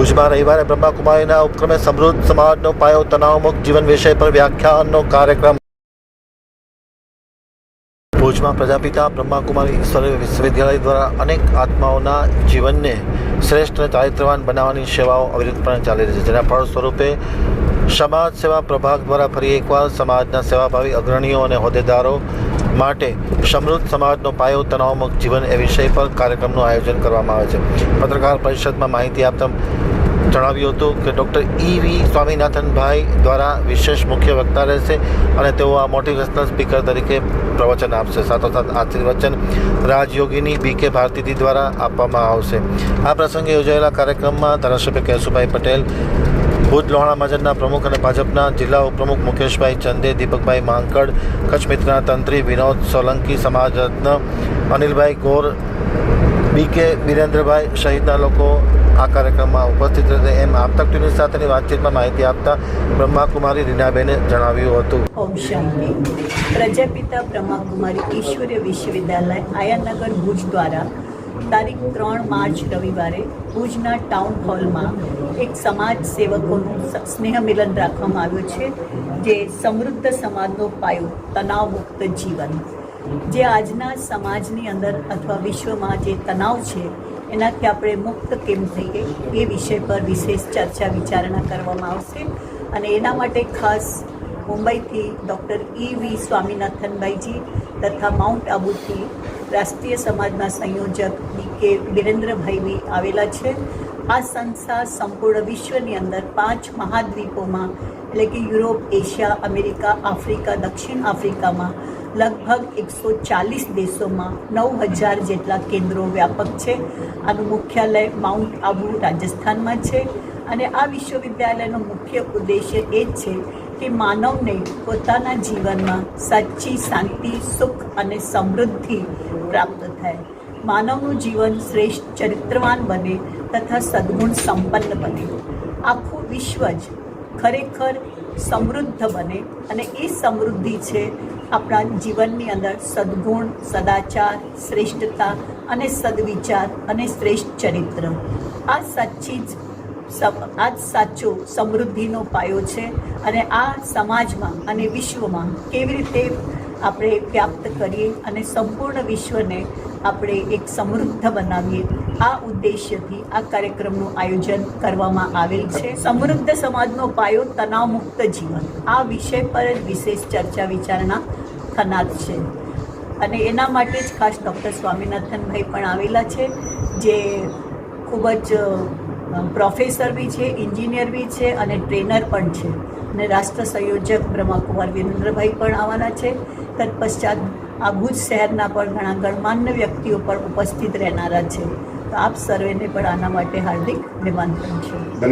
ભુજમાં રવિવારે બ્રહ્માકુમારીના ઉપક્રમે સમૃદ્ધ સમાજનો પાયો તણાવમુક્ત જીવન વિષય પર વ્યાખ્યાનનો કાર્યક્રમ. ભુજમાં પ્રજાપિતા બ્રહ્માકુમારી ઈશ્વરીય વિશ્વવિદ્યાલય દ્વારા અનેક આત્માઓના જીવનને શ્રેષ્ઠ અને ચારિત્રવાન બનાવવાની સેવાઓ અવિરતપણે ચાલી રહી છે. જેના ફળ સ્વરૂપે સમાજ સેવા પ્રભાગ દ્વારા ફરી એકવાર સમાજના સેવાભાવી અગ્રણીઓ અને હોદ્દેદારો માટે સમૃદ્ધ સમાજનો પાયો તણાવમુક્ત જીવન એ વિષય પર કાર્યક્રમનું આયોજન કરવામાં આવે છે. પત્રકાર પરિષદમાં માહિતી આપતા જણાવ્યું હતું કે ડૉક્ટર ઈ વી સ્વામિનાથનભાઈ દ્વારા વિશેષ મુખ્ય વક્તા રહેશે અને તેઓ આ મોટિવેશનલ સ્પીકર તરીકે પ્રવચન આપશે. સાથોસાથ આશીર્વચન રાજયોગીની બી કે ભારતીજી દ્વારા આપવામાં આવશે. આ પ્રસંગે યોજાયેલા કાર્યક્રમમાં ધારાસભ્ય કેશુભાઈ પટેલ, ભુજ લોહાણા મહાજનના પ્રમુખ અને ભાજપના જિલ્લા ઉપપ્રમુખ મુકેશભાઈ ચંદે, દીપકભાઈ માંકડ, કચ્છ મિત્રના તંત્રી વિનોદ સોલંકી સમાજ રત્ન અનિલભાઈ ગોર બી કે વિરેન્દ્રભાઈ સહિતના લોકો આ કાર્યક્રમમાં ઉપસ્થિત રહેશે એમ આપતક ટીવી સાથેની વાતચીતમાં માહિતી આપતા બ્રહ્માકુમારી રીનાબેને જણાવ્યું હતું. ઓમ શાંતિ. પ્રજાપિતા બ્રહ્માકુમારી ઈશ્વરીય વિશ્વવિદ્યાલય આયાનગર ભુજ દ્વારા તારીખ ત્રણ માર્ચ રવિવારે ભુજના ટાઉન હોલમાં એક સમાજ સેવકોનું સ્નેહ મિલન રાખવામાં આવ્યું છે, જે સમૃદ્ધ સમાજનો પાયો તણાવમુક્ત જીવન. જે આજના સમાજની અંદર અથવા વિશ્વમાં જે તણાવ છે, એનાથી આપણે મુક્ત કેમ થઈએ, એ વિષય પર વિશેષ ચર્ચા વિચારણા કરવામાં આવશે. અને એના માટે ખાસ મુંબઈથી ડૉક્ટર ઈ વી સ્વામિનાથનભાઈજી તથા માઉન્ટ આબુથી રાષ્ટ્રીય સમાજના સંયોજક બી કે વિરેન્દ્રભાઈ આવેલા છે. આ સંસ્થા સંપૂર્ણ વિશ્વની અંદર પાંચ મહાદ્વીપોમાં, એટલે કે યુરોપ, એશિયા, અમેરિકા, આફ્રિકા, દક્ષિણ આફ્રિકામાં લગભગ એકસો ચાલીસ દેશોમાં નવ હજાર જેટલા કેન્દ્રો વ્યાપક છે. આનું મુખ્યાલય માઉન્ટ આબુ રાજસ્થાનમાં છે અને આ વિશ્વવિદ્યાલયનો મુખ્ય ઉદ્દેશ્ય એ જ છે કે માનવને પોતાના જીવનમાં સાચી શાંતિ, સુખ અને સમૃદ્ધિ પ્રાપ્ત થાય. માનવનું જીવન શ્રેષ્ઠ ચરિત્રવાન બને તથા સદ્ગુણ સંપન્ન બને. આખું વિશ્વ જ ખરેખર સમૃદ્ધ બને અને એ સમૃદ્ધિ છે આપણા જીવનની અંદર સદ્ગુણ, સદાચાર, શ્રેષ્ઠતા અને સદવિચાર અને શ્રેષ્ઠ ચરિત્ર. આ સાચી જ આ જ સાચો સમૃદ્ધિનો પાયો છે અને આ સમાજમાં અને વિશ્વમાં કેવી રીતે આપણે વ્યાપ્ત કરીએ અને સંપૂર્ણ વિશ્વને આપણે એક સમૃદ્ધ બનાવીએ. આ ઉદ્દેશ્યથી આ કાર્યક્રમનું આયોજન કરવામાં આવેલ છે. સમૃદ્ધ સમાજનો પાયો તણાવમુક્ત જીવન. આ વિષય પર વિશેષ ચર્ચા વિચારણા થનાર છે. અને એના માટે જ ખાસ ડૉક્ટર સ્વામિનાથનભાઈ પણ આવેલા છે, જે ખૂબ જ પ્રોફેસર બી છે, એન્જિનિયર બી છે અને ટ્રેનર પણ છે. અને રાષ્ટ્ર સંયોજક બ્રહ્માકુમાર વિરેન્દ્રભાઈ પણ આવવાના છે. તત્પશ્ચાત આ ભુજ શહેરના પણ ઘણા ગણમાન્ય વ્યક્તિઓ પણ ઉપસ્થિત રહેનારા છે. તો આપ સર્વેને પણ આના માટે હાર્દિક નિમંત્રણ છે.